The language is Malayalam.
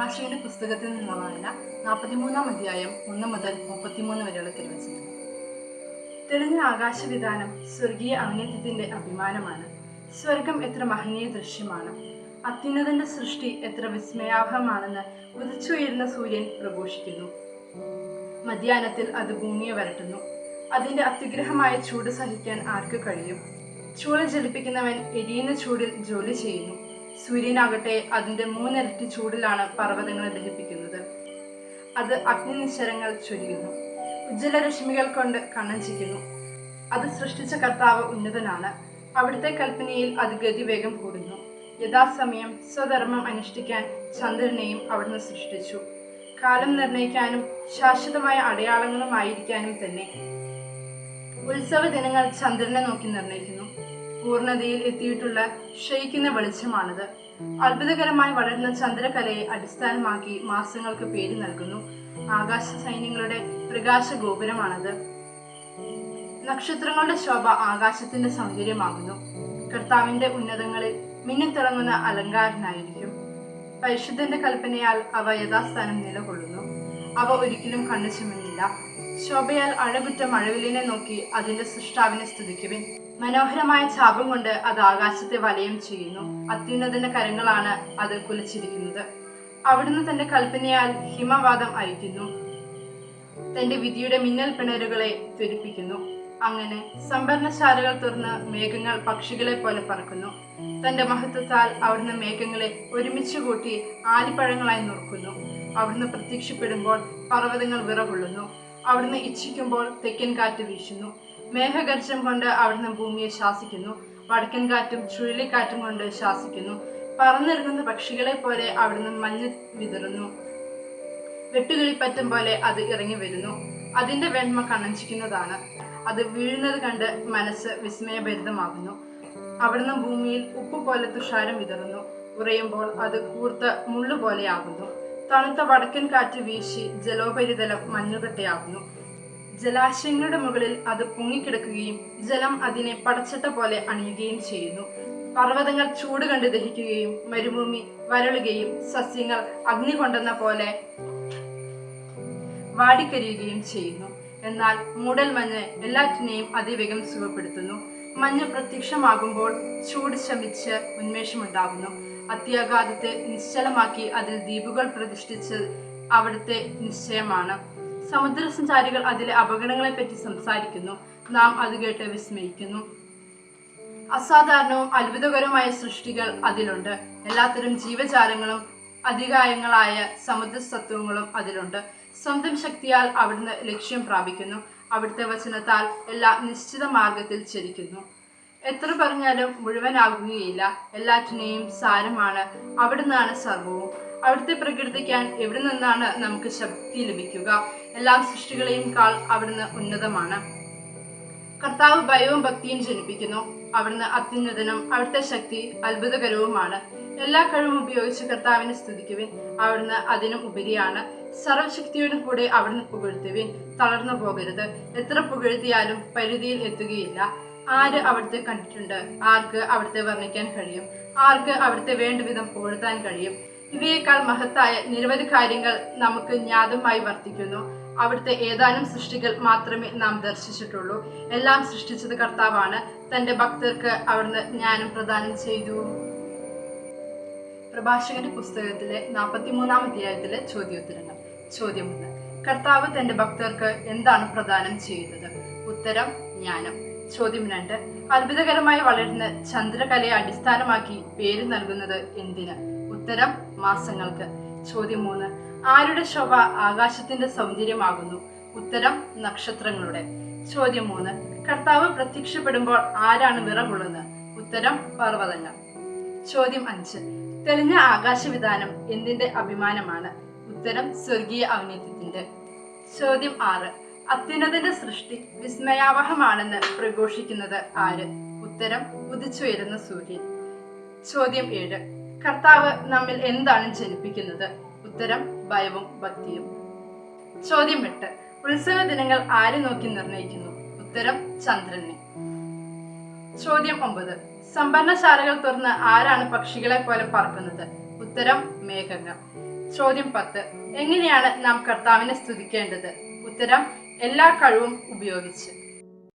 പ്രഭാഷകന്റെ പുസ്തകത്തിൽ നിന്നുള്ള വായന നാൽപ്പത്തിമൂന്നാം അധ്യായം ഒന്ന് മുതൽ മുപ്പത്തിമൂന്ന് വരെയുള്ള തിരുവചനം. തെളിഞ്ഞ ആകാശവിധാനം സ്വർഗീയ ഔന്നത്യത്തിന്റെ അഭിമാനമാണ്. സ്വർഗം എത്ര മഹനീയ ദൃശ്യമാണ്. അത്യുന്നതന്റെ സൃഷ്ടി എത്ര വിസ്മയാഭമാണെന്ന് ഉദിച്ചുയരുന്ന സൂര്യൻ പ്രഘോഷിക്കുന്നു. മധ്യാനത്തിൽ അത് ഭൂമിയെ വരട്ടുന്നു. അതിന്റെ അത്യുഗ്രഹമായ ചൂട് സഹിക്കാൻ ആർക്ക് കഴിയും? ചൂട് ജലിപ്പിക്കുന്നവൻ എരിയുന്ന ചൂടിൽ ജോലി ചെയ്യുന്നു. സൂര്യനാകട്ടെ അതിന്റെ മൂന്നിരട്ടി ചൂടിലാണ് പർവതങ്ങളെ ദഹിപ്പിക്കുന്നത്. അത് അഗ്നിനിശ്വരങ്ങൾ ചൊരിയുന്നു. ഉജ്ജ്വലരശ്മികൾ കൊണ്ട് കണ്ണഞ്ചിക്കുന്നു അത് സൃഷ്ടിച്ച കർത്താവ് ഉന്നതനാണ്. അവിടുത്തെ കൽപ്പനയിൽ അത് ഗതിവേഗം കൂടുന്നു. യഥാസമയം സ്വധർമ്മം അനുഷ്ഠിക്കാൻ ചന്ദ്രനെയും അവിടുന്ന് സൃഷ്ടിച്ചു. കാലം നിർണയിക്കാനും ശാശ്വതമായ അടയാളങ്ങളുമായിരിക്കാനും തന്നെ. ഉത്സവ ദിനങ്ങൾ ചന്ദ്രനെ നോക്കി നിർണയിക്കുന്നു. പൂർണതയിൽ എത്തിയിട്ടുള്ള ക്ഷയിക്കുന്ന വെളിച്ചമാണിത്. അത്ഭുതകരമായി വളരുന്ന ചന്ദ്രകലയെ അടിസ്ഥാനമാക്കി മാസങ്ങൾക്ക് പേര് നൽകുന്നു. ആകാശ സൈന്യങ്ങളുടെ പ്രകാശ ഗോപുരമാണത്. നക്ഷത്രങ്ങളുടെ ശോഭ ആകാശത്തിന്റെ സൗന്ദര്യമാകുന്നു. കർത്താവിന്റെ ഉന്നതങ്ങളിൽ മിന്നിത്തിളങ്ങുന്ന അലങ്കാരനായിരിക്കും. പരിശുദ്ധന്റെ കൽപ്പനയാൽ അവ യഥാസ്ഥാനം നിലകൊള്ളുന്നു. അവ ഒരിക്കലും കണ്ണു ചുമന്നില്ല. ശോഭയാൽ അഴകുറ്റ മഴവില്ലിനെ നോക്കി അതിന്റെ സൃഷ്ടാവിനെ സ്തുതിക്കുവിൻ. മനോഹരമായ ചാപം കൊണ്ട് അത് ആകാശത്തെ വലയം ചെയ്യുന്നു. അത്യുന്നതന്റെ കരങ്ങളാണ് അത് കുലച്ചിരിക്കുന്നത്. അവിടുന്ന് തന്റെ കൽപ്പനയാൽ ഹിമവാദം അയക്കുന്നു. തന്റെ വിധിയുടെ മിന്നൽ പിണരുകളെ ത്വരിപ്പിക്കുന്നു അങ്ങനെ സംഭരണശാലകൾ തുറന്ന് മേഘങ്ങൾ പക്ഷികളെ പോലെ പറക്കുന്നു. തന്റെ മഹത്വത്താൽ അവിടുന്ന് മേഘങ്ങളെ ഒരുമിച്ച് കൂട്ടി ആലിപ്പഴങ്ങളായി നുറുക്കുന്നു. അവിടുന്ന് പ്രത്യക്ഷപ്പെടുമ്പോൾ പർവതങ്ങൾ വിറകൊള്ളുന്നു. അവിടുന്ന് ഇച്ഛിക്കുമ്പോൾ തെക്കൻ കാറ്റ് വീശുന്നു. മേഘഗർജം കൊണ്ട് അവിടുന്ന് ഭൂമിയെ ശാസിക്കുന്നു. വടക്കൻ കാറ്റും ചുഴലിക്കാറ്റും കൊണ്ട് ശാസിക്കുന്നു. പറന്നിറങ്ങുന്ന പക്ഷികളെ പോലെ അവിടുന്ന് മഞ്ഞ് വിതറുന്നു. വെട്ടുകിളിപ്പറ്റം പോലെ അത് ഇറങ്ങി വരുന്നു. അതിന്റെ വെണ്മ കണ്ണഞ്ചിക്കുന്നതാണ് അത് വീഴുന്നത് കണ്ട് മനസ്സ് വിസ്മയഭരിതമാകുന്നു. അവിടുന്ന് ഭൂമിയിൽ ഉപ്പ് പോലെ തുഷാരം വിതറുന്നു. ഉറയുമ്പോൾ അത് കൂർത്ത മുള്ളു പോലെയാകുന്നു തണുത്ത വടക്കൻ കാറ്റ് വീശി ജലോപരിതലം മഞ്ഞുകട്ടയാകുന്നു. ജലാശയങ്ങളുടെ മുകളിൽ അത് പൊങ്ങിക്കിടക്കുകയും ജലം അതിനെ പടച്ചട്ട പോലെ അണിയുകയും ചെയ്യുന്നു. പർവതങ്ങൾ ചൂട് കണ്ട് ദഹിക്കുകയും മരുഭൂമി വരളുകയും സസ്യങ്ങൾ അഗ്നി കൊണ്ടെന്ന പോലെ വാടിക്കരിയുകയും ചെയ്യുന്നു. എന്നാൽ മൂടൽ മഞ്ഞ് എല്ലാറ്റിനെയും അതിവേഗം സുഖപ്പെടുത്തുന്നു. മഞ്ഞ് പ്രത്യക്ഷമാകുമ്പോൾ ചൂട് ശമിച്ച് ഉന്മേഷമുണ്ടാകുന്നു. അത്യാഘാതത്തെ നിശ്ചലമാക്കി അതിൽ ദ്വീപുകൾ പ്രതിഷ്ഠിച്ച് അവിടുത്തെ നിശ്ചയമാണ്. സമുദ്രസഞ്ചാരികൾ അതിലെ അപകടങ്ങളെപ്പറ്റി സംസാരിക്കുന്നു. നാം അത് കേട്ട് വിസ്മയിക്കുന്നു. അസാധാരണവും അത്ഭുതകരവുമായ സൃഷ്ടികൾ അതിലുണ്ട്. എല്ലാത്തരം ജീവജാലങ്ങളും അധികായങ്ങളായ സമുദ്രസത്വങ്ങളും അതിലുണ്ട്. സ്വന്തം ശക്തിയാൽ അവിടുന്ന് ലക്ഷ്യം പ്രാപിക്കുന്നു. അവിടുത്തെ വചനത്താൽ എല്ലാ നിശ്ചിത മാർഗത്തിൽ ചരിക്കുന്നു. എത്ര പറഞ്ഞാലും മുഴുവനാകുകയില്ല. എല്ലാറ്റിനെയും സാരമാണ്. അവിടുന്നാണ് സർവവും. അവിടുത്തെ പ്രകീർത്തിക്കാൻ എവിടെ നിന്നാണ് നമുക്ക് ശക്തി ലഭിക്കുക? എല്ലാ സൃഷ്ടികളെയും കാൾ അവിടുന്ന് ഉന്നതമാണ്. കർത്താവ് ഭയവും ഭക്തിയും ജനിപ്പിക്കുന്നു. അവിടുന്ന് അത്യുന്നതനും അവിടുത്തെ ശക്തി അത്ഭുതകരവുമാണ്. എല്ലാ കഴിവും ഉപയോഗിച്ച് കർത്താവിനെ സ്തുതിക്കുവിൻ. അവിടുന്ന് അതിനും ഉപരിയാണ്. സർവശക്തിയോടും കൂടെ അവിടുന്ന് പുകഴ്ത്തുവിൻ. തളർന്നു പോകരുത്. എത്ര പുകഴ്ത്തിയാലും പരിധിയിൽ എത്തുകയില്ല. ആര് അവിടുത്തെ കണ്ടിട്ടുണ്ട്? ആർക്ക് അവിടുത്തെ വർണിക്കാൻ കഴിയും? ആർക്ക് അവിടുത്തെ വേണ്ട വിധം പുകഴ്ത്താൻ കഴിയും? ഇവയേക്കാൾ മഹത്തായ നിരവധി കാര്യങ്ങൾ നമുക്ക് ജ്ഞാതമായി വർത്തിക്കുന്നു. അവിടുത്തെ ഏതാനും സൃഷ്ടികൾ മാത്രമേ നാം ദർശിച്ചിട്ടുള്ളൂ. എല്ലാം സൃഷ്ടിച്ചത് കർത്താവാണ്. തന്റെ ഭക്തർക്ക് അവിടുന്ന് ജ്ഞാനം പ്രദാനം ചെയ്തു. പ്രഭാഷകന്റെ പുസ്തകത്തിലെ നാൽപ്പത്തിമൂന്നാം അധ്യായത്തിലെ ചോദ്യോത്തരങ്ങൾ. ചോദ്യം കർത്താവ് തന്റെ ഭക്തർക്ക് എന്താണ് പ്രദാനം ചെയ്യുന്നത് ഉത്തരം ജ്ഞാനം. ചോദ്യം രണ്ട്. അത്ഭുതകരമായി വളരുന്ന ചന്ദ്രകലയെ അടിസ്ഥാനമാക്കി പേര് നൽകുന്നത് എന്തിന്? ഉത്തരം മാസങ്ങൾക്ക്. ചോദ്യം മൂന്ന്. ആരുടെ ശോഭ ആകാശത്തിന്റെ സൗന്ദര്യമാകുന്നു? ഉത്തരം നക്ഷത്രങ്ങളുടെ. ചോദ്യം മൂന്ന്. കർത്താവ് പ്രത്യക്ഷപ്പെടുമ്പോൾ ആരാണ് നിറമുള്ളത്? ഉത്തരം പർവതങ്ങൾ. ചോദ്യം അഞ്ച്. തെളിഞ്ഞ ആകാശവിധാനം എന്തിന്റെ അഭിമാനമാണ്? ഉത്തരം സ്വർഗീയ ഔന്നത്യത്തിന്റെ. ചോദ്യം ആറ്. അത്യുന്നതന്റെ സൃഷ്ടി വിസ്മയാവഹമാണെന്ന് പ്രഘോഷിക്കുന്നത് ആര്? ഉത്തരം ഉദിച്ചുയരുന്ന സൂര്യൻ. ചോദ്യം ഏഴ്. കർത്താവ് നമ്മിൽ എന്താണ് ജനിപ്പിക്കുന്നത്? ഉത്തരം ഭയവും ഭക്തിയും. ചോദ്യം എട്ട്. ഉത്സവ ദിനങ്ങൾ ആര് നോക്കി നിർണയിക്കുന്നു? ഉത്തരം ചന്ദ്രനെ. ചോദ്യം ഒമ്പത്. സംഭരണശാലകൾ തുറന്ന് ആരാണ് പക്ഷികളെ പോലെ പറക്കുന്നത് ഉത്തരം മേഘങ്ങൾ. ചോദ്യം പത്ത്. എങ്ങനെയാണ് നാം കർത്താവിനെ സ്തുതിക്കേണ്ടത്? ഉത്തരം എല്ലാ കഴിവും ഉപയോഗിച്ച്.